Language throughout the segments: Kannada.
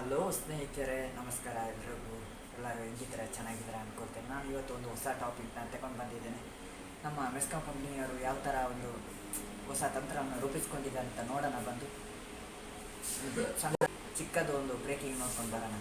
ಹಲೋ ಸ್ನೇಹಿತರೆ ನಮಸ್ಕಾರ ಎಲ್ರಿಗೂ. ಎಲ್ಲರೂ ಹೆಂಗಿದ್ದಾರೆ? ಚೆನ್ನಾಗಿದ್ದಾರೆ ಅನ್ಕೊಳ್ತೇನೆ. ನಾನು ಇವತ್ತು ಒಂದು ಹೊಸ ಟಾಪಿಕ್ನ ತಗೊಂಡು ಬಂದಿದ್ದೇನೆ. ನಮ್ಮ ಮೆಸ್ಕಾಂ ಕಂಪ್ನಿಯವರು ಯಾವ ಥರ ಒಂದು ಹೊಸ ತಂತ್ರವನ್ನು ರೂಪಿಸ್ಕೊಂಡಿದ್ದಾರೆ ಅಂತ ನೋಡೋಣ ಬಂದು. ಸಣ್ಣ ಚಿಕ್ಕದು ಒಂದು ಬ್ರೇಕಿಂಗ್ ನೋಡ್ಕೊಂಡು ಬರೋಣ.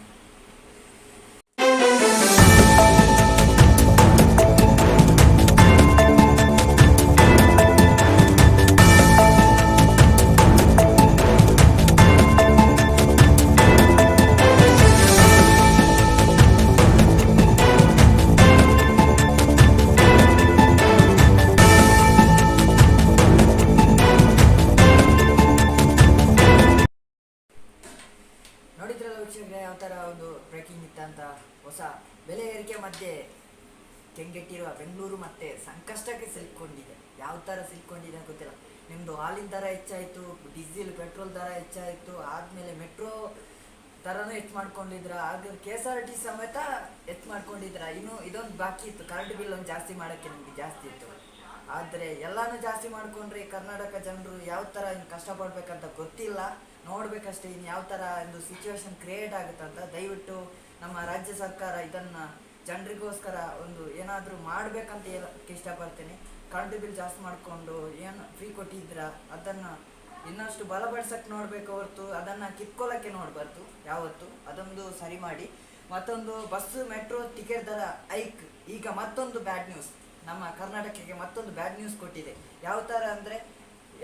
ವೀಕ್ಷಕರೇ ಯಾವ ಥರ ಒಂದು ಬ್ರೇಕಿಂಗ್ ಇತ್ತಂತ ಹೊಸ ಬೆಲೆ ಏರಿಕೆ ಮಧ್ಯೆ ಕೆಂಗೆಟ್ಟಿರುವ ಬೆಂಗಳೂರು ಮತ್ತೆ ಸಂಕಷ್ಟಕ್ಕೆ ಸಿಲ್ಕೊಂಡಿದೆ ಯಾವ ಥರ ಸಿಲ್ಕೊಂಡಿದೆ ಗೊತ್ತಿಲ್ಲ. ನಿಮ್ಮದು ಹಾಲಿನ ದರ ಹೆಚ್ಚಾಯಿತು, ಡೀಸೆಲ್, ಪೆಟ್ರೋಲ್ ದರ ಹೆಚ್ಚಾಯಿತು, ಆದಮೇಲೆ ಮೆಟ್ರೋ ದರನೂ ಹೆಚ್ಚು ಮಾಡ್ಕೊಂಡಿದ್ರ ಆಗ ಕೆ ಎಸ್ ಆರ್ ಟಿ ಸಮೇತ ಹೆಚ್ಚು ಮಾಡ್ಕೊಂಡಿದ್ರ. ಇನ್ನು ಇದೊಂದು ಬಾಕಿ ಇತ್ತು. ಕರೆಂಟ್ ಬಿಲ್ ಒಂದು ಜಾಸ್ತಿ ಮಾಡೋಕ್ಕೆ ನಿಮಗೆ ಜಾಸ್ತಿ ಇತ್ತು. ಆದರೆ ಎಲ್ಲನೂ ಜಾಸ್ತಿ ಮಾಡ್ಕೊಂಡ್ರೆ ಕರ್ನಾಟಕ ಜನರು ಯಾವ ಥರ ಕಷ್ಟಪಡ್ಬೇಕಂತ ಗೊತ್ತಿಲ್ಲ. ನೋಡ್ಬೇಕಷ್ಟೇ ಇನ್ನು ಯಾವ ಥರ ಒಂದು ಸಿಚುವೇಶನ್ ಕ್ರಿಯೇಟ್ ಆಗುತ್ತೆ ಅಂತ ದಯವಿಟ್ಟು ನಮ್ಮ ರಾಜ್ಯ ಸರ್ಕಾರ ಇದನ್ನು ಜನರಿಗೋಸ್ಕರ ಒಂದು ಏನಾದರೂ ಮಾಡಬೇಕಂತ ಹೇಳಕ್ಕೆ ಇಷ್ಟಪಡ್ತೀನಿ. ಕರೆಂಟ್ ಬಿಲ್ ಜಾಸ್ತಿ ಮಾಡಿಕೊಂಡು ಏನು ಫ್ರೀ ಕೊಟ್ಟಿದ್ರ ಅದನ್ನು ಇನ್ನಷ್ಟು ಬಲಪಡಿಸಕ್ಕೆ ನೋಡಬೇಕು ಹೊರತು, ಅದನ್ನು ಕಿತ್ಕೊಳ್ಳೋಕ್ಕೆ ನೋಡಬಾರ್ದು ಯಾವತ್ತು. ಅದೊಂದು ಸರಿ ಮಾಡಿ. ಮತ್ತೊಂದು ಬಸ್ಸು ಮೆಟ್ರೋ ಟಿಕೆಟ್ ದರ ಐಕ್ ಈಗ ಮತ್ತೊಂದು ಬ್ಯಾಡ್ ನ್ಯೂಸ್ ನಮ್ಮ ಕರ್ನಾಟಕಕ್ಕೆ ಮತ್ತೊಂದು ಬ್ಯಾಡ್ ನ್ಯೂಸ್ ಕೊಟ್ಟಿದೆ. ಯಾವ ಥರ ಅಂದರೆ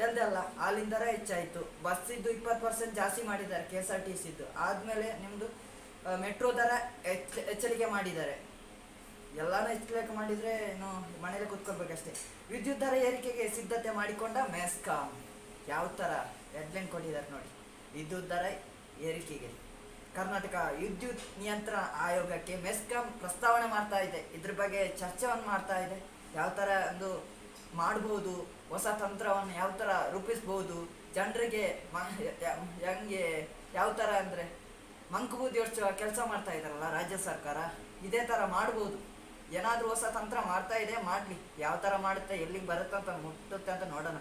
ಎಲ್ದಲ್ಲ ಅಲ್ಲಿಂದರ ದರ ಹೆಚ್ಚಾಯಿತು. ಬಸ್ಸಿದ್ದು ಇಪ್ಪತ್ತು ಪರ್ಸೆಂಟ್ ಜಾಸ್ತಿ ಮಾಡಿದ್ದಾರೆ K S R T Siddu ಆದಮೇಲೆ ನಿಮ್ಮದು ಮೆಟ್ರೋ ದರ ಹೆಚ್ಚ ಎಚ್ಚರಿಕೆ ಮಾಡಿದ್ದಾರೆ. ಎಲ್ಲಾನು ಎಚ್ಚರಿಕೆ ಮಾಡಿದರೆ ಏನು ಮನೇಲಿ ಕೂತ್ಕೊಳ್ಬೇಕಷ್ಟೇ. ವಿದ್ಯುತ್ ದರ ಏರಿಕೆಗೆ ಸಿದ್ಧತೆ ಮಾಡಿಕೊಂಡ ಮೆಸ್ಕಾಂ. ಯಾವ ಥರ ಕೊಟ್ಟಿದ್ದಾರೆ ನೋಡಿ. ವಿದ್ಯುತ್ ದರ ಏರಿಕೆಗೆ. ಕರ್ನಾಟಕ ವಿದ್ಯುತ್ ನಿಯಂತ್ರಣ ಆಯೋಗಕ್ಕೆ ಮೆಸ್ಕಾಂ ಪ್ರಸ್ತಾವನೆ ಮಾಡ್ತಾ ಇದೆ. ಇದ್ರ ಬಗ್ಗೆ ಚರ್ಚೆಯನ್ನು ಮಾಡ್ತಾ ಇದೆ. ಯಾವ ಥರ ಒಂದು ಮಾಡ್ಬೋದು ಹೊಸ ತಂತ್ರವನ್ನು ಯಾವ ಥರ ರೂಪಿಸ್ಬೋದು, ಜನರಿಗೆ ಹೆಂಗೆ, ಯಾವ ಥರ ಅಂದರೆ ಮಂಕುಬೂದಿ ಯೋಚಿಸುವ ಕೆಲಸ ಮಾಡ್ತಾ ಇದ್ದಾರಲ್ಲ ರಾಜ್ಯ ಸರ್ಕಾರ, ಇದೇ ಥರ ಮಾಡ್ಬೋದು. ಏನಾದರೂ ಹೊಸ ತಂತ್ರ ಮಾಡ್ತಾ ಇದೆ, ಮಾಡಲಿ. ಯಾವ ಥರ ಮಾಡುತ್ತೆ, ಎಲ್ಲಿಗೆ ಬರುತ್ತೆ ಅಂತ ಮುಟ್ಟುತ್ತೆ ಅಂತ ನೋಡೋಣ.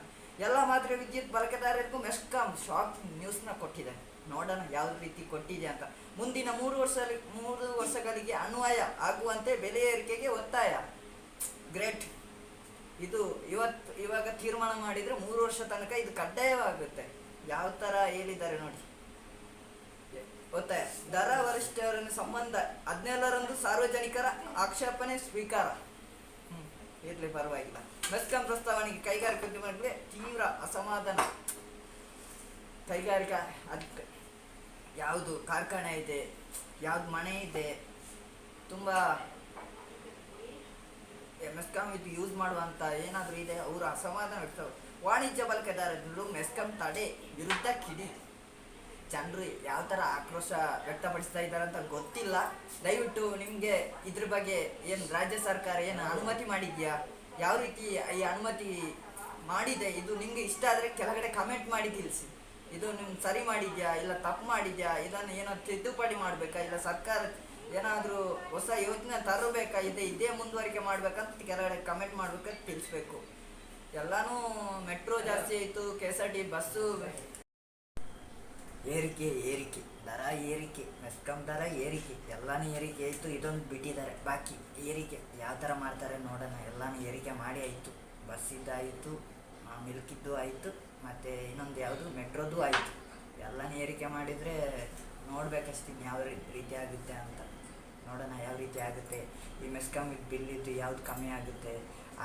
ಎಲ್ಲ ಮಾತ್ರ ವಿದ್ಯುತ್ ಬಳಕೆದಾರರಿಗೂ ಮೆಸ್ಕಾಂ ಶಾಕ್ ನ್ಯೂಸ್ನ ಕೊಟ್ಟಿದೆ. ನೋಡೋಣ ಯಾವ ರೀತಿ ಕೊಟ್ಟಿದೆ ಅಂತ. ಮುಂದಿನ ಮೂರು ವರ್ಷ ಮೂರು ವರ್ಷಗಳಿಗೆ ಅನ್ವಯ ಆಗುವಂತೆ ಬೆಲೆ ಏರಿಕೆಗೆ ಒತ್ತಾಯ. ಗ್ರೇಟ್. ಇದು ಇವತ್ತು ಇವಾಗ ತೀರ್ಮಾನ ಮಾಡಿದರೆ ಮೂರು ವರ್ಷ ತನಕ ಇದು ಕಡ್ಡಾಯವಾಗುತ್ತೆ. ಯಾವ ಥರ ಹೇಳಿದ್ದಾರೆ ನೋಡಿ. ಗೊತ್ತಾಯ? ದರ ವರಿಷ್ಠರನ್ನು ಸಂಬಂಧ ಹದಿನೇಳರಂದು ಸಾರ್ವಜನಿಕರ ಆಕ್ಷೇಪಣೆ ಸ್ವೀಕಾರ. ಇರ್ಲಿ, ಪರವಾಗಿಲ್ಲ. ಮೆಸ್ಕಾಂ ಪ್ರಸ್ತಾವನೆಗೆ ಕೈಗಾರಿಕೋದ್ಯಮಗಳಿಗೆ ತೀವ್ರ ಅಸಮಾಧಾನ. ಕೈಗಾರಿಕಾ ಅದ್ ಯಾವುದು ಕಾರ್ಖಾನೆ ಇದೆ, ಯಾವ್ದು ಮನೆ ಇದೆ, ತುಂಬ ಮೆಸ್ಕಾಂ ಇದು ಯೂಸ್ ಮಾಡುವಂತ ಏನಾದರೂ ಇದೆ, ಅವರು ಅಸಮಾಧಾನ ವ್ಯಕ್ತ ವಾಣಿಜ್ಯ ಬಳಕೆದಾರರು ಮೆಸ್ಕಾಂ ತಡೆ ವಿರುದ್ಧ ಕಿಡಿ. ಜನರು ಯಾವ ಥರ ಆಕ್ರೋಶ ವ್ಯಕ್ತಪಡಿಸ್ತಾ ಇದ್ದಾರೆ ಅಂತ ಗೊತ್ತಿಲ್ಲ. ದಯವಿಟ್ಟು ನಿಮಗೆ ಇದ್ರ ಬಗ್ಗೆ ಏನು ರಾಜ್ಯ ಸರ್ಕಾರ ಏನು ಅನುಮತಿ ಮಾಡಿದ್ಯಾ? ಯಾವ ರೀತಿ ಈ ಅನುಮತಿ ಮಾಡಿದೆ? ಇದು ನಿಮಗೆ ಇಷ್ಟ ಆದರೆ ಕೆಳಗಡೆ ಕಮೆಂಟ್ ಮಾಡಿ ತಿಳಿಸಿ. ಇದು ನಿಮ್ಗೆ ಸರಿ ಮಾಡಿದ್ಯಾ? ಇಲ್ಲ ತಪ್ಪು ಮಾಡಿದ್ಯಾ? ಇದನ್ನು ಏನೋ ತಿದ್ದುಪಡಿ ಮಾಡಬೇಕಾ? ಇಲ್ಲ ಸರ್ಕಾರ ಏನಾದರೂ ಹೊಸ ಯೋಜನೆ ತರಬೇಕಾಗಿದೆ, ಇದೆ ಇದೇ ಮುಂದುವರಿಕೆ ಮಾಡ್ಬೇಕಂತ ಕೆಳಗಡೆ ಕಮೆಂಟ್ ಮಾಡ್ಬೇಕಂತ ತಿಳಿಸ್ಬೇಕು. ಎಲ್ಲನೂ ಮೆಟ್ರೋ ಜಾಸ್ತಿ ಆಯಿತು K S R T bus. ಏರಿಕೆ ಏರಿಕೆ, ದರ ಏರಿಕೆ ಮೆಸ್ಕಮ್ ದರ ಏರಿಕೆ, ಎಲ್ಲಾನು ಏರಿಕೆ ಆಯಿತು, ಇದೊಂದು ಬಿಟ್ಟಿದ್ದಾರೆ. ಬಾಕಿ ಏರಿಕೆ, ಯಾವ ಥರ ಮಾಡ್ತಾರೆ ನೋಡೋಣ. ಎಲ್ಲಾನು ಏರಿಕೆ ಮಾಡಿ ಆಯಿತು. ಬಸ್ಸಿದ್ದಾಯಿತು ಮಿಲ್ಕಿದ್ದು ಆಯಿತು ಮತ್ತು ಇನ್ನೊಂದು ಯಾವುದು? ಮೆಟ್ರೋದು ಆಯಿತು. ಎಲ್ಲನೂ ಏರಿಕೆ ಮಾಡಿದರೆ ನೋಡ್ಬೇಕಷ್ಟೇ ಯಾವ ರೀತಿ ಆಗುತ್ತೆ ಅಂತ. ನೋಡೋಣ ಯಾವ ರೀತಿ ಆಗುತ್ತೆ. ಈ ಮೆಸ್ಕಾಂ ಬಿಲ್ ಇದ್ದು ಯಾವ್ದು ಕಮ್ಮಿ ಆಗುತ್ತೆ,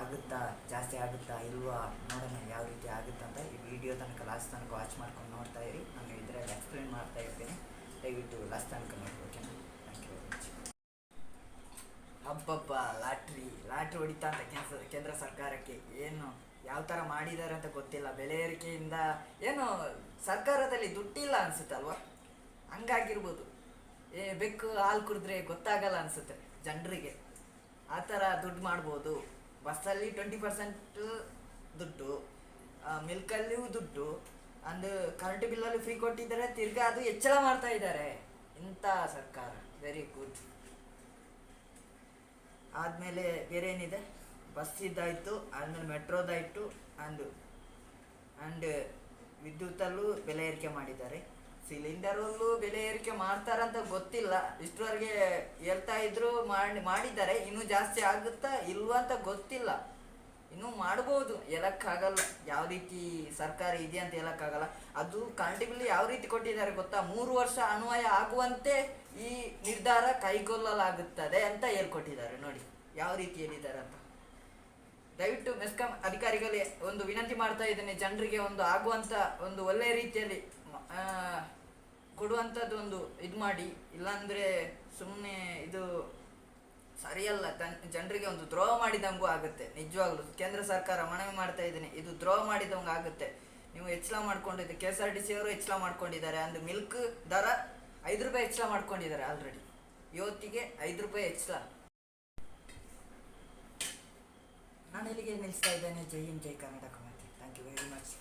ಆಗುತ್ತಾ, ಜಾಸ್ತಿ ಆಗುತ್ತಾ, ಇಲ್ವಾ, ನೋಡೋಣ ಯಾವ ರೀತಿ ಆಗುತ್ತೆ ಅಂತ ಈ ವಿಡಿಯೋ ತನಕ ಲಾಸ್ಟ್ ತನಕ ವಾಚ್ ಮಾಡ್ಕೊಂಡು ನೋಡ್ತಾ ಇರಿ. ನಾನು ಇದರಲ್ಲಿ ಎಕ್ಸ್ಪ್ಲೇನ್ ಮಾಡ್ತಾ ಇರ್ತೀನಿ. ದಯವಿಟ್ಟು ಲಾಸ್ಟ್ ತನಕ ನೋಡಿ ಓಕೆನಾ thank you very much lottery lottery ಹೊಡಿತಾ ಅಂತ ಕೇಂದ್ರ ಕೇಂದ್ರ ಸರ್ಕಾರಕ್ಕೆ. ಏನು, ಯಾವ ಥರ ಮಾಡಿದ್ದಾರೆ ಅಂತ ಗೊತ್ತಿಲ್ಲ. ಬೆಲೆ ಏರಿಕೆಯಿಂದ, ಏನು ಸರ್ಕಾರದಲ್ಲಿ ದುಡ್ಡಿಲ್ಲ ಅನಿಸುತ್ತಲ್ವ? ಹಂಗಾಗಿರ್ಬೋದು. ಏ, ಬೆಕ್ಕು ಹಾಲು ಕುಡಿದ್ರೆ ಗೊತ್ತಾಗಲ್ಲ ಅನ್ಸುತ್ತೆ ಜನರಿಗೆ. ಆ ಥರ ದುಡ್ಡು ಮಾಡ್ಬೋದು. ಬಸ್ಸಲ್ಲಿ ಟ್ವೆಂಟಿ ಪರ್ಸೆಂಟ್ ದುಡ್ಡು ಮಿಲ್ಕಲ್ಲಿಯೂ ದುಡ್ಡು ಅಂದು ಕರೆಂಟ್ ಬಿಲ್ಲಲ್ಲಿ ಫ್ರೀ ಕೊಟ್ಟಿದ್ದಾರೆ, ತಿರ್ಗಾ ಅದು ಹೆಚ್ಚಳ ಮಾಡ್ತಾ ಇದ್ದಾರೆ. ಇಂಥ ಸರ್ಕಾರ ವೆರಿ ಗುಡ್ ಆದಮೇಲೆ ಬೇರೆ ಏನಿದೆ ಬಸ್ ಇದ್ದಾಯಿತು ಆದಮೇಲೆ ಮೆಟ್ರೋದಾಯಿತು, ಅಂದು ಆ್ಯಂಡ್ ವಿದ್ಯುತ್ತಲ್ಲೂ ಬೆಲೆ ಏರಿಕೆ ಮಾಡಿದ್ದಾರೆ. ಸಿಲಿಂಡರಲ್ಲೂ ಬೆಲೆ ಏರಿಕೆ ಮಾಡ್ತಾರಂತ ಗೊತ್ತಿಲ್ಲ. ಇಷ್ಟರವರೆಗೆ ಹೇಳ್ತಾ ಇದ್ರು, ಮಾಡಿ, ಮಾಡಿದ್ದಾರೆ. ಇನ್ನೂ ಜಾಸ್ತಿ ಆಗುತ್ತಾ ಇಲ್ವಾ ಅಂತ ಗೊತ್ತಿಲ್ಲ. ಇನ್ನೂ ಮಾಡ್ಬೋದು. ಹೇಳಕ್ಕಾಗಲ್ಲ. ಯಾವ ರೀತಿ ಸರ್ಕಾರ ಇದೆ ಅಂತ ಹೇಳಕ್ಕಾಗಲ್ಲ. ಅದು ಕಂಟಿಬ್ಲಿ ಯಾವ ರೀತಿ ಕೊಟ್ಟಿದ್ದಾರೆ ಗೊತ್ತಾ? ಮೂರು ವರ್ಷ ಅನ್ವಯ ಆಗುವಂತೆ ಈ ನಿರ್ಧಾರ ಕೈಗೊಳ್ಳಲಾಗುತ್ತದೆ ಅಂತ ಹೇಳ್ಕೊಟ್ಟಿದ್ದಾರೆ. ನೋಡಿ, ಯಾವ ರೀತಿ ಹೇಳಿದ್ದಾರೆ ಅಂತ. ದಯವಿಟ್ಟು ಮೆಸ್ಕಾಂ ಅಧಿಕಾರಿಗಳೇ ಒಂದು ವಿನಂತಿ ಮಾಡ್ತಾ ಇದ್ದೇನೆ. ಜನರಿಗೆ ಒಂದು ಆಗುವಂತ ಒಂದು ಒಳ್ಳೆಯ ರೀತಿಯಲ್ಲಿ ಮ- ಆ, ಕೊಡುವಂಥದ್ದು ಒಂದು ಇದು ಮಾಡಿ ಇಲ್ಲಾಂದರೆ ಸುಮ್ಮನೆ ಇದು ಸರಿಯಲ್ಲ. ತನ್ ಜನರಿಗೆ ಒಂದು ದ್ರೋಹ ಮಾಡಿದಂಗೂ ಆಗುತ್ತೆ ನಿಜವಾಗ್ಲೂ. ಕೇಂದ್ರ ಸರ್ಕಾರ ಮನವಿ ಮಾಡ್ತಾ ಇದ್ದೀನಿ ಇದು ದ್ರೋಹ ಮಾಡಿದಂಗೆ ಆಗುತ್ತೆ. ನೀವು ಹೆಚ್ಚಳ ಮಾಡ್ಕೊಂಡಿದ್ದೆ K S R T C ಅವರು ಹೆಚ್ಚಳ ಮಾಡ್ಕೊಂಡಿದ್ದಾರೆ ಅಂದ್ರೆ ಮಿಲ್ಕ್ ದರ ಐದು ರೂಪಾಯಿ ಹೆಚ್ಚಳ ಮಾಡ್ಕೊಂಡಿದ್ದಾರೆ ಆಲ್ರೆಡಿ. ಇವತ್ತಿಗೆ ಐದು ರೂಪಾಯಿ ಹೆಚ್ಚಳ ನಾನು ಇಲ್ಲಿಗೆ ನಿಲ್ಲಿಸ್ತಾ ಇದ್ದೇನೆ. ಜೈ ಹಿಂದ್ ಜೈ Karnataka thank you very much